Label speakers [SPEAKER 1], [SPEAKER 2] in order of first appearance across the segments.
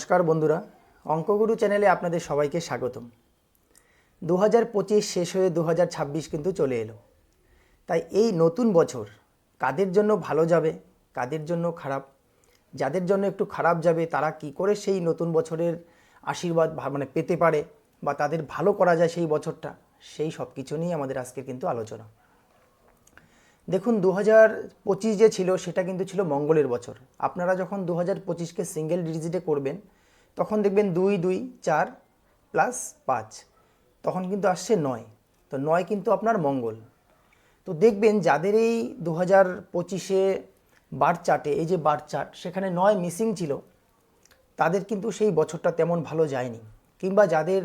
[SPEAKER 1] নমস্কার বন্ধুরা, অঙ্কগুরু চ্যানেলে আপনাদের সবাইকে স্বাগতম। দু হাজার পঁচিশ শেষ হয়ে দু হাজার ছাব্বিশ কিন্তু চলে এলো। তাই এই নতুন বছর কাদের জন্য ভালো যাবে, কাদের জন্য খারাপ, যাদের জন্য একটু খারাপ যাবে, তারা কি করে সেই নতুন বছরের আশীর্বাদ মানে পেতে পারে বা তাদের ভালো করা যায় সেই বছরটা, সেই সব কিছু নিয়ে আমাদের আজকের কিন্তু আলোচনা। দেখুন দু হাজার পঁচিশ যে ছিল, সেটা কিন্তু ছিল মঙ্গলের বছর। আপনারা যখন দু হাজার পঁচিশকে সিঙ্গেল ডিজিটে করবেন তখন দেখবেন দুই দুই, চার প্লাস পাঁচ। তখন কিন্তু আসছে নয়। তো নয় কিন্তু আপনার মঙ্গল। তো দেখবেন যাদের এই দু হাজার পঁচিশে বার চার্টে এই যে বার চার্ট সেখানে নয় মিসিং ছিল, তাদের কিন্তু সেই বছরটা তেমন ভালো যায়নি। কিংবা যাদের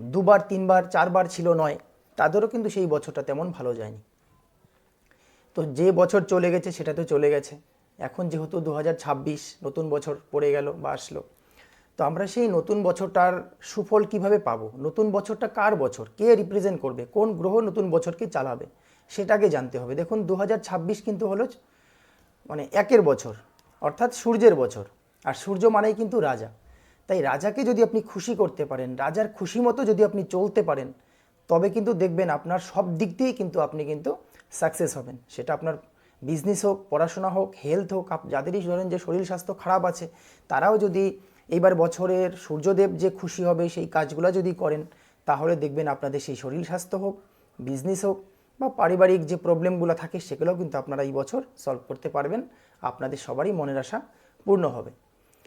[SPEAKER 1] দুবার, তিনবার, চারবার ছিল নয়, তাদেরও কিন্তু সেই বছরটা তেমন ভালো যায়নি। তো যে বছর চলে গেছে সেটা তো চলে গেছে। এখন যেহেতু দু হাজার ছাব্বিশ নতুন বছর পড়ে গেল বা আসলো তো আমরা সেই নতুন বছরটার সুফল কীভাবে পাবো? নতুন বছরটা কার বছর? কে রিপ্রেজেন্ট করবে? কোন গ্রহ নতুন বছরকে চালাবে? সেটাকে জানতে হবে। দেখুন দু হাজার ছাব্বিশ কিন্তু হলো মানে একের বছর, অর্থাৎ সূর্যের বছর। আর সূর্য মানেই কিন্তু রাজা। তাই রাজাকে যদি আপনি খুশি করতে পারেন, রাজার খুশি মতো যদি আপনি চলতে পারেন, তবে কিন্তু দেখবেন আপনার সব দিক দিয়েই কিন্তু আপনি কিন্তু সাকসেস হবেন। সেটা আপনার বিজনেস হোক, পড়াশোনা হোক হেলথ হোক যাদেরই ধরেন যে শরীর স্বাস্থ্য খারাপ আছে, তারাও যদি এইবার বছরের সূর্যদেব যে খুশি হবে সেই কাজগুলো যদি করেন, তাহলে দেখবেন আপনাদের সেই শরীর স্বাস্থ্য হোক বিজনেস হোক বা পারিবারিক যে প্রবলেমগুলো থাকে সেগুলোও কিন্তু আপনারা এই বছর সলভ করতে পারবেন। আপনাদের সবারই মনের আশা পূর্ণ হবে।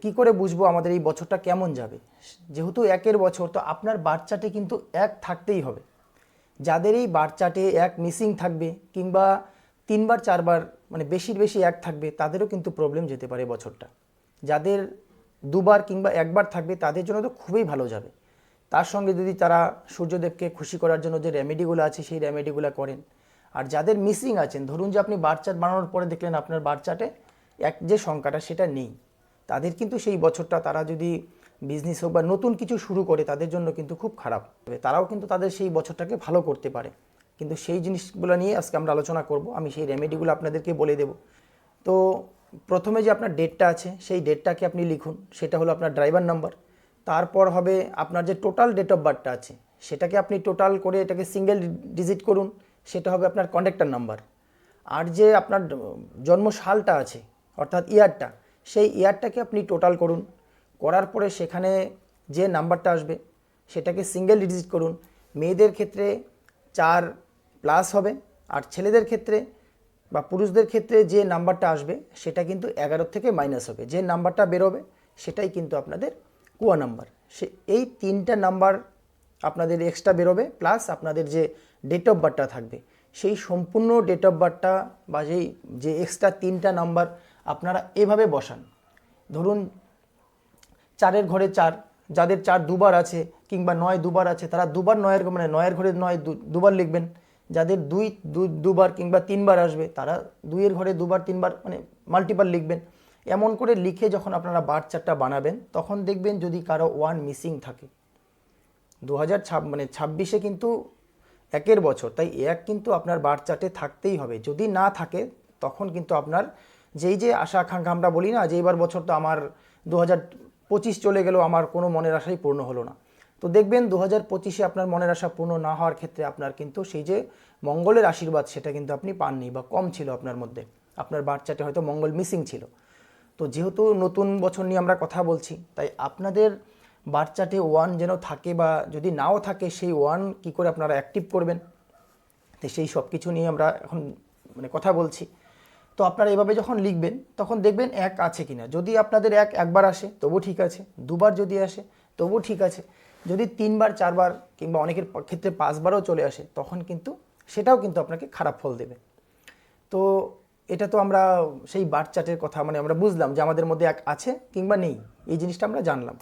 [SPEAKER 1] কি করে বুঝব আমাদের এই বছরটা কেমন যাবে? যেহেতু একের বছর, তো আপনার বাচ্চাটে কিন্তু এক থাকতেই হবে। যাদের এই বার চার্টে এক মিসিং থাকবে কিংবা তিনবার, চারবার মানে বেশির বেশি এক থাকবে, তাদেরও কিন্তু প্রবলেম যেতে পারে বছরটা। যাদের দুবার কিংবা একবার থাকবে, তাদের জন্য তো খুবই ভালো যাবে। তার সঙ্গে যদি তারা সূর্যদেবকে খুশি করার জন্য যে রেমেডিগুলো আছে, সেই রেমেডিগুলো করেন। আর যাদের মিসিং আছেন, ধরুন যে আপনি বার চার্ট বানানোর পরে দেখলেন আপনার বার চার্টে এক যে সংখ্যাটা, সেটা নেই। তাদের কিন্তু সেই বছরটা তারা যদি বিজনেস হোক বা নতুন কিছু শুরু করে, তাদের জন্য কিন্তু খুব খারাপ। হবে তারাও কিন্তু তাদের সেই বছরটাকে ভালো করতে পারে। কিন্তু সেই জিনিসগুলো নিয়ে আজকে আমরা আলোচনা করব। আমি সেই রেমেডিগুলো আপনাদেরকে বলে দেব। তো প্রথমে যে আপনার ডেটটা আছে, সেই ডেটটাকে আপনি লিখুন। সেটা হলো আপনার ড্রাইভার নাম্বার তারপর হবে আপনার যে টোটাল ডেট অফ বার্থটা আছে, সেটাকে আপনি টোটাল করে এটাকে সিঙ্গেল ডিজিট করুন। সেটা হবে আপনার কন্ট্যাক্টার নাম্বার আর যে আপনার জন্ম সালটা আছে, অর্থাৎ ইয়ারটা সেই ইয়ারটাকে আপনি টোটাল করুন। করার পরে সেখানে যে নাম্বারটা আসবে, সেটাকে সিঙ্গেল ডিজিট করুন। মেয়েদের ক্ষেত্রে চার প্লাস হবে, আর ছেলেদের ক্ষেত্রে বা পুরুষদের ক্ষেত্রে যে নাম্বারটা আসবে, সেটা কিন্তু এগারো থেকে মাইনাস হবে। যে নাম্বারটা বেরোবে, সেটাই কিন্তু আপনাদের কুয়া নাম্বার। সে, এই তিনটা নাম্বার আপনাদের এক্সট্রা বেরোবে প্লাস আপনাদের যে ডেট অফ বার্থটা থাকবে, সেই সম্পূর্ণ ডেট অফ বার্থটা বা যেই, যে এক্সট্রা তিনটা নাম্বার আপনারা এভাবে বসান। ধরুন, চারের ঘরে চার, যাদের চার দুবার আছে কিংবা নয় দুবার আছে, তারা দুবার নয়ের মানে নয়ের ঘরে নয় দুবার লিখবেন। যাদের দুই দুবার কিংবা তিনবার আসবে, তারা দুইয়ের ঘরে দুবার, তিনবার মানে মাল্টিপাল লিখবেন। এমন করে লিখে যখন আপনারা বার চারটা বানাবেন, তখন দেখবেন যদি কারও ওয়ান মিসিং থাকে। দু হাজার মানে ছাব্বিশে কিন্তু একের বছর, তাই এক কিন্তু আপনার বার চার্টে থাকতেই হবে। যদি না থাকে, তখন কিন্তু আপনার যেই যে আশা আকাঙ্ক্ষা আমরা বলি না যে এবার বছর তো আমার দু হাজার পঁচিশ চলে গেল, আমার কোনো মনের আশাই পূর্ণ হলো না। তো দেখবেন দু হাজার পঁচিশে আপনার মনের আশা পূর্ণ না হওয়ার ক্ষেত্রে আপনার কিন্তু সেই যে মঙ্গলের আশীর্বাদ, সেটা কিন্তু আপনি পাননি বা কম ছিল আপনার মধ্যে। আপনার বার চার্টে হয়তো মঙ্গল মিসিং ছিল। তো যেহেতু নতুন বছর নিয়ে আমরা কথা বলছি, তাই আপনাদের বাচ্চাটে ওয়ান যেন থাকে বা যদি নাও থাকে, সেই ওয়ান কি করে আপনারা অ্যাক্টিভ করবেন? তো সেই সব কিছু নিয়ে আমরা এখন মানে কথা বলছি। তো আপনারা এভাবে যখন লিখবেন, তখন দেখবেন এক আছে কিনা। যদি আপনাদের এক একবার আসে, তবু ঠিক আছে। দুবার যদি আসে, তবু ঠিক আছে। যদি তিনবার, চারবার কিংবা অনেকের ক্ষেত্রে পাঁচবারও চলে আসে, তখন কিন্তু সেটাও কিন্তু আপনাকে খারাপ ফল দেবে। তো এটা তো আমরা সেই বার চার্টের কথা মানে আমরা বুঝলাম যে আমাদের মধ্যে এক আছে কিংবা নেই, এই জিনিসটা আমরা জানলাম।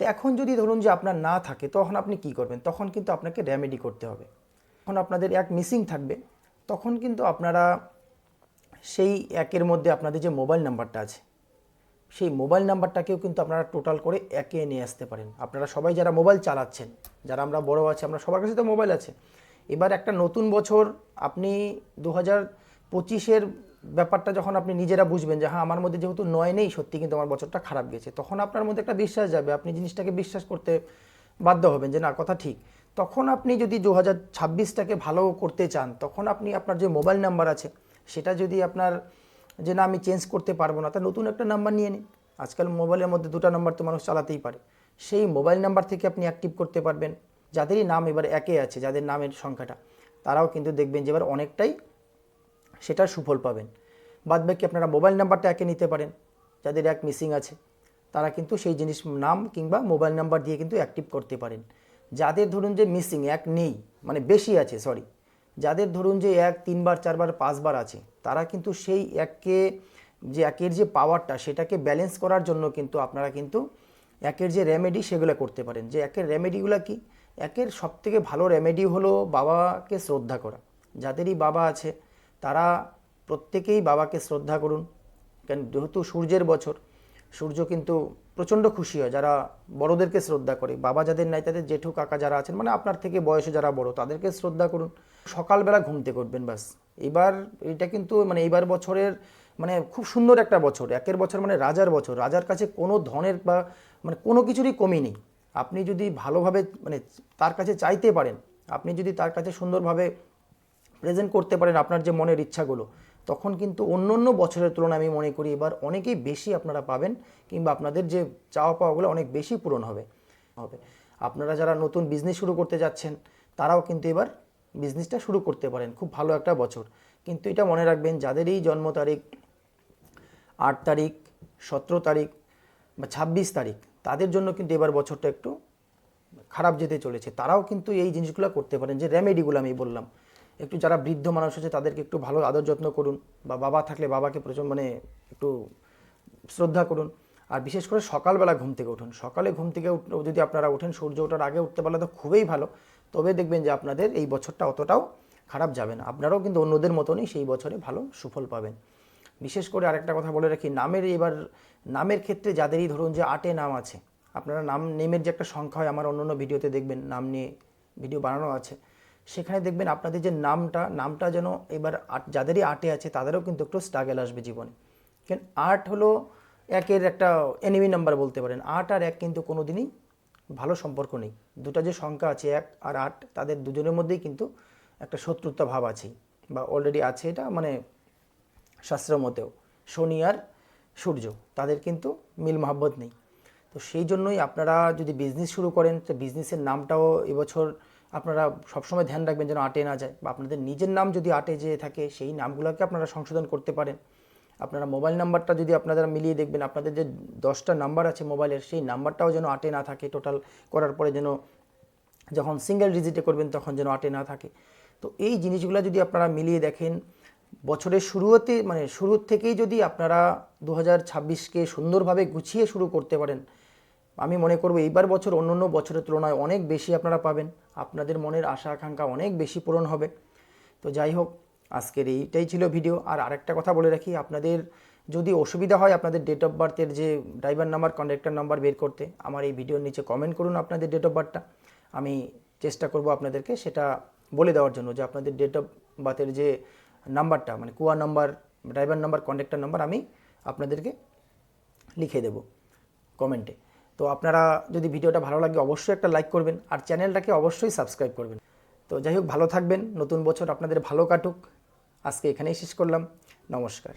[SPEAKER 1] তো এখন যদি ধরুন যে আপনার না থাকে, তখন আপনি কি করবেন? তখন কিন্তু আপনাকে রেমেডি করতে হবে। তখন আপনাদের এক মিসিং থাকবে, তখন কিন্তু আপনারা সেই একের মধ্যে আপনাদের যে মোবাইল নাম্বারটা আছে সেই মোবাইল নাম্বারটাকেও কিন্তু আপনারা টোটাল করে একে নিয়ে আসতে পারেন। আপনারা সবাই যারা মোবাইল চালাচ্ছেন, যারা আমরা বড় আছে, আমরা সবার কাছে তো মোবাইল আছে। এবার একটা নতুন বছর, আপনি দু হাজার পঁচিশের ব্যাপারটা যখন আপনি নিজেরা বুঝবেন যে হ্যাঁ আমার মধ্যে যেহেতু নয় নেই, সত্যি কিন্তু আমার বছরটা খারাপ গেছে। তখন আপনার মধ্যে একটা বিশ্বাস যাবে, আপনি জিনিসটাকে বিশ্বাস করতে বাধ্য হবেন যে, না, কথা ঠিক। তখন আপনি যদি দু হাজার ছাব্বিশটাকে ভালো করতে চান, তখন আপনি আপনার যে মোবাইল নাম্বার আছে, সেটা যদি আপনার যে না, আমি চেঞ্জ করতে পারব না। তা নতুন একটা নাম্বার নিয়ে নিন। আজকাল মোবাইলের মধ্যে দুটো নাম্বার তো মানুষ চালাতেই পারে। সেই মোবাইল নাম্বার থেকে আপনি অ্যাক্টিভ করতে পারবেন। যাদেরই নাম এবার একে আছে, যাদের নামের সংখ্যাটা, তারাও কিন্তু দেখবেন যে এবার অনেকটাই সেটার সুফল পাবেন। বাদ বাকি আপনারা মোবাইল নাম্বারটা একে নিতে পারেন, যাদের এক মিসিং আছে। তারা কিন্তু সেই জিনিস, নাম কিংবা মোবাইল নাম্বার দিয়ে কিন্তু অ্যাক্টিভ করতে পারেন। যাদের ধরুন যে মিসিং এক নেই মানে বেশি আছে সরি যাদের ধরুন যে এক, তিনবার, চারবার, পাঁচবার আছে, তারা কিন্তু সেই এককে যে একের যে পাওয়ারটা সেটাকে ব্যালেন্স করার জন্য কিন্তু আপনারা কিন্তু একের যে রেমেডি সেগুলো করতে পারেন। যে একের রেমেডিগুলো কি? একের সবথেকে ভালো রেমেডি হলো বাবাকে শ্রদ্ধা করা। যাদেরই বাবা আছে, তারা প্রত্যেকেই বাবাকে শ্রদ্ধা করুন। কেন? যেহেতু সূর্যের বছর, সূর্য কিন্তু প্রচণ্ড খুশি হয়, যারা বড়দেরকে শ্রদ্ধা করে। বাবা যাদের নাই, তাদের জেঠু কাকা যারা আছেন মানে আপনার থেকে বয়সে যারা বড়, তাদেরকে শ্রদ্ধা করুন। সকালবেলা ঘুমতে করবেন বাস। এবার এটা কিন্তু মানে এইবার বছরের মানে খুব সুন্দর একটা বছর। একের বছর মানে রাজার বছর। রাজার কাছে কোনো ধনের বা মানে কোনো কিছুরই কমি নেই। আপনি যদি ভালোভাবে মানে তার কাছে চাইতে পারেন, আপনি যদি তার কাছে সুন্দরভাবে প্রেজেন্ট করতে পারেন আপনার যে মনের ইচ্ছাগুলো, তখন কিন্তু অন্য অন্য বছরের তুলনায় আমি মনে করি এবার অনেকেই বেশি আপনারা পাবেন কিংবা আপনাদের যে চাওয়া পাওয়াগুলো অনেক বেশি পূরণ হবে। হবে। আপনারা যারা নতুন বিজনেস শুরু করতে যাচ্ছেন, তারাও কিন্তু এবার বিজনেসটা শুরু করতে পারেন, খুব ভালো একটা বছর। কিন্তু এটা মনে রাখবেন, যাদের এই জন্ম তারিখ, আট তারিখ, সতেরো তারিখ বা ছাব্বিশ তারিখ, তাদের জন্য কিন্তু এবার বছরটা একটু খারাপ যেতে চলেছে। তারাও কিন্তু এই জিনিসগুলো করতে পারেন, যে রেমেডিগুলো আমি বললাম। একটু যারা বৃদ্ধ মানুষ আছে, তাদেরকে একটু ভালো আদর যত্ন করুন বা বাবা থাকলে বাবাকে প্রচুর মানে একটু শ্রদ্ধা করুন। আর বিশেষ করে সকালবেলা ঘুম থেকে উঠুন। সকালে ঘুম থেকে যদি আপনারা ওঠেন, সূর্য ওঠার আগে উঠতে পারলে তো খুবই ভালো। তবে দেখবেন যে আপনাদের এই বছরটা অতটাও খারাপ যাবে না। আপনারাও কিন্তু অন্যদের মতনই সেই বছরে ভালো সুফল পাবেন। বিশেষ করে আরেকটা কথা বলে রাখি, নামের এবার, নামের ক্ষেত্রে যাদেরই ধরুন যে আটে নাম আছে, আপনারা নাম নেমের যে একটা সংখ্যা হয়, আমার অন্য অন্য ভিডিওতে দেখবেন নাম নিয়ে ভিডিও বানানো আছে, সেখানে দেখবেন আপনাদের যে নামটা নামটা যেন এবার আট- যাদেরই আটে আছে, তাদেরও কিন্তু একটু স্ট্রাগল আসবে জীবনে। কেন আট হলো একের একটা এনিমি নাম্বার বলতে পারেন। আট আর এক কিন্তু কোনো দিনই ভালো সম্পর্ক নেই। দুটো যে সংখ্যা আছে এক আর আট, তাদের দুজনের মধ্যেই কিন্তু একটা শত্রুতা ভাব আছে বা অলরেডি আছে এটা মানে শাস্ত্র মতেও। শনি আর সূর্য, তাদের কিন্তু মিল মহাব্বত নেই। তো সেই জন্যই আপনারা যদি বিজনেস শুরু করেন, তো বিজনেসের নামটাও এবছর আপনারা সবসময় ধ্যান রাখবেন যেন আটে না যায় বা আপনাদের নিজের নাম যদি আটে যেয়ে থাকে, সেই নামগুলোকে আপনারা সংশোধন করতে পারেন। আপনারা মোবাইল নাম্বারটা যদি আপনারা মিলিয়ে দেখবেন, আপনাদের যে দশটা নাম্বার আছে মোবাইলের, সেই নাম্বারটাও যেন আটে না থাকে টোটাল করার পরে যেন যখন সিঙ্গেল ডিজিটে করবেন তখন যেন আটে না থাকে। তো এই জিনিসগুলো যদি আপনারা মিলিয়ে দেখেন, বছরের শুরুতে মানে শুরুর থেকেই যদি আপনারা দু হাজার ছাব্বিশকে সুন্দরভাবে গুছিয়ে শুরু করতে পারেন, আমি মনে করব এইবার বছর অন্য অন্য বছরের তুলনায় অনেক বেশি আপনারা পাবেন। আপনাদের মনের আশা আকাঙ্ক্ষা অনেক বেশি পূরণ হবে। তো যাই হোক আজকের এইটাই ছিল ভিডিও আর আরেকটা কথা বলে রাখি, আপনাদের যদি অসুবিধা হয় আপনাদের ডেট অফ বার্থের যে ড্রাইভার নাম্বার কন্ডাক্টার নাম্বার বের করতে, আমার এই ভিডিওর নিচে কমেন্ট করুন আপনাদের ডেট অফ বার্থটা আমি চেষ্টা করব আপনাদেরকে সেটা বলে দেওয়ার জন্য যে আপনাদের ডেট অফ বার্থের যে নাম্বারটা মানে কুয়া number driver number conductor number আমি আপনাদেরকে লিখে দেব কমেন্টে তো আপনারা যদি ভিডিওটা ভালো লাগে অবশ্যই একটা লাইক করবেন, আর চ্যানেলটাকে অবশ্যই সাবস্ক্রাইব করবেন। তো যাই হোক, ভালো থাকবেন, নতুন বছর আপনাদের ভালো কাটুক। আজকে এখানেই শেষ করলাম। নমস্কার।